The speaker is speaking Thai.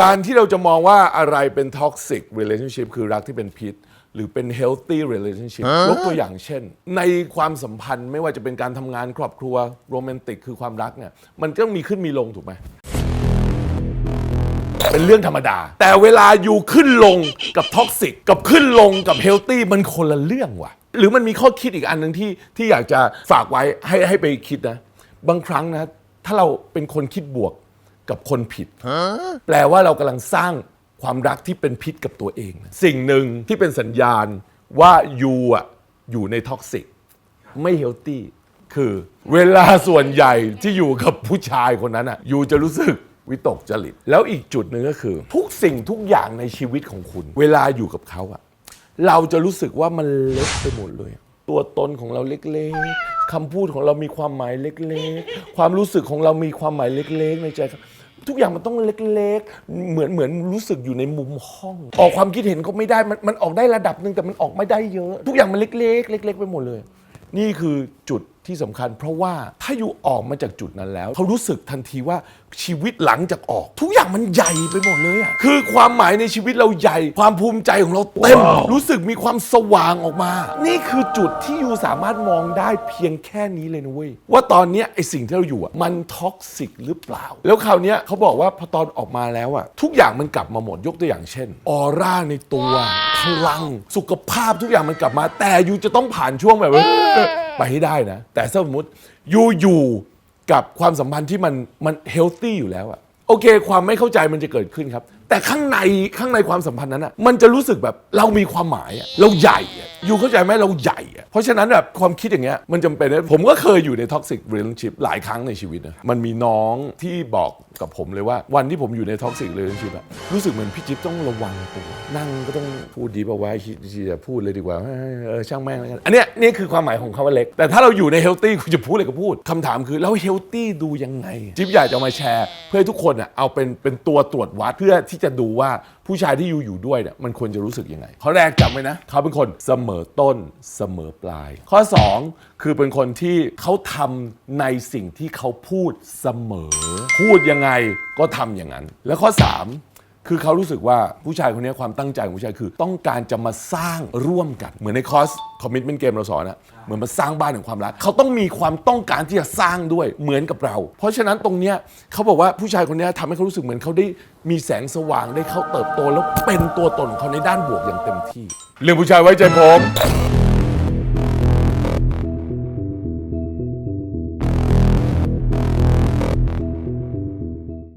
การที่เราจะมองว่าอะไรเป็น toxic relationship คือรักที่เป็นพิษ หรือเป็น healthy relationship ยกตัวอย่างเช่น ในความสัมพันธ์ไม่ว่าจะเป็นการทำงานครอบครัวโรแมนติกคือความรักเนี่ยมันก็มีขึ้นมีลงถูกไหม เป็นเรื่องธรรมดา แต่เวลาอยู่ขึ้นลงกับท็อกซิกกับขึ้นลงกับเฮลตี้มันคนละเรื่องว่ะ หรือมันมีข้อคิดอีกอันหนึ่งที่ที่อยากจะฝากไว้ให้ให้ไปคิดนะ บางครั้งนะ ถ้าเราเป็นคนคิดบวก กับคนผิด แปลว่าเรากำลังสร้างความรักที่เป็นพิษกับตัวเองนะสิ่งหนึ่งที่เป็นสัญญาณว่ายูอะอยู่ในท็อกซิกไม่เฮลตี้คือเวลาส่วนใหญ่ที่อยู่กับผู้ชายคนนั้นอะยูจะรู้สึกวิตกจริต แล้วอีกจุดหนึ่งก็คือ ทุกสิ่งทุกอย่างในชีวิตของคุณ เวลาอยู่กับเขาอะเราจะรู้สึกว่ามันเล็กไปหมดเลย ตัวตนของเราเล็กๆคำพูดของเรามีความหมายเล็กๆ ความรู้สึกของเรามีความหมายเล็กๆ ในใจครับ ทุกอย่างมันต้องเล็กๆ เหมือนเหมือนรู้สึกอยู่ในมุมห้อง ออกความคิดเห็นก็ไม่ได้มันมันออกได้ระดับหนึ่งแต่มันออกไม่ได้เยอะ ทุกอย่างมันเล็กๆ เล็ก ๆ ไปหมดเลย นี่คือจุดที่สำคัญ เพราะว่าถ้าอยู่ออกมาจากจุดนั้นแล้ว เขารู้สึกทันทีว่าชีวิตหลังจากออก ทุกอย่างมันใหญ่ไปหมดเลยอะคือความหมายในชีวิตเราใหญ่ ความภูมิใจของเราเต็ม รู้สึกมีความสว่างออกมา นี่คือจุดที่ยูสามารถมองได้เพียงแค่นี้เลยนะเว้ยว่าตอนเนี้ยไอสิ่งที่เราอยู่อะมันท็อกซิกหรือเปล่า แล้วคราวเนี้ยเขาบอกว่าพอตอนออกมาแล้วอะทุกอย่างมันกลับมาหมดยกตัวอย่างเช่นออร่าในตัว พลังสุขภาพทุกอย่างมันกลับมา แต่ยูจะต้องผ่านช่วงแบบว่าไปให้ได้นะ แต่ถ้าสมมติยูอยู่กับความสัมพันธ์ที่มันมันเฮลตี้อยู่แล้วอะโอเค ความไม่เข้าใจมันจะเกิดขึ้นครับ แต่ข้างในข้างในความสัมพันธ์นั้นอะมันจะรู้สึกแบบเรามีความหมายอะเราใหญ่อะยูเข้าใจไหมเราใหญ่อะเพราะฉะนั้นแบบความคิดอย่างเงี้ยมันจำเป็นผมก็เคยอยู่ในท็อกซิกเรล a t i o n s h i p หลายครั้งในชีวิตนะมันมีน้องที่บอกกับผมเลยว่า วันที่ผมอยู่ในท็อกซิกเรล a t i o n s h i p อะรู้สึกเหมือนพี่จิ๊บต้องระวังตัวนั่งก็ต้องพูดดีป่าวว่าคิดที่จะพูดเลยดีกว่าเออช่างแม่งแล้วกันอันเนี้ยนี่คือความหมายของคำว่าเล็ก แต่ถ้าเราอยู่ในเฮลตี้คุณจะพูดอะไรก็พูดคำถามคือแล้วเฮลตี้ดูยังไง จิ๊บอยากจะมาแชร์ เพื่อให้ทุกคนอะเอาเป็นเป็นตัวตรวจวัดเพื่อที่จะดูว่าผู้ชายที่อยู่อยู่ด้วยเนี่ยมันควรจะรู้สึกยังไงข้อแรกจำไว้นะ เขาเป็นคนเสมอต้นเสมอปลาย ข้อ 2 คือเป็นคนที่เขาทำในสิ่งที่เขาพูดเสมอ พูดยังไงก็ทำอย่างนั้น แล้วข้อ 3 คือเขารู้สึกว่าผู้ชายคนนี้ความตั้งใจของผู้ชายคือ ต้องการจะมาสร้างร่วมกัน เหมือนในคอร์สคอมมิชเมนต์เกมเราสอนนะเหมือนมาสร้างบ้านของความรักเขาต้องมีความต้องการที่จะสร้างด้วยเหมือนกับเรา เพราะฉะนั้นตรงเนี้ยเขาบอกว่าผู้ชายคนนี้ทำให้เขารู้สึกเหมือนเขาได้มีแสงสว่างได้เขาเติบโตแล้วเป็นตัวตนของเขาในด้านบวกอย่างเต็มที่ เรื่องผู้ชายไว้ใจผม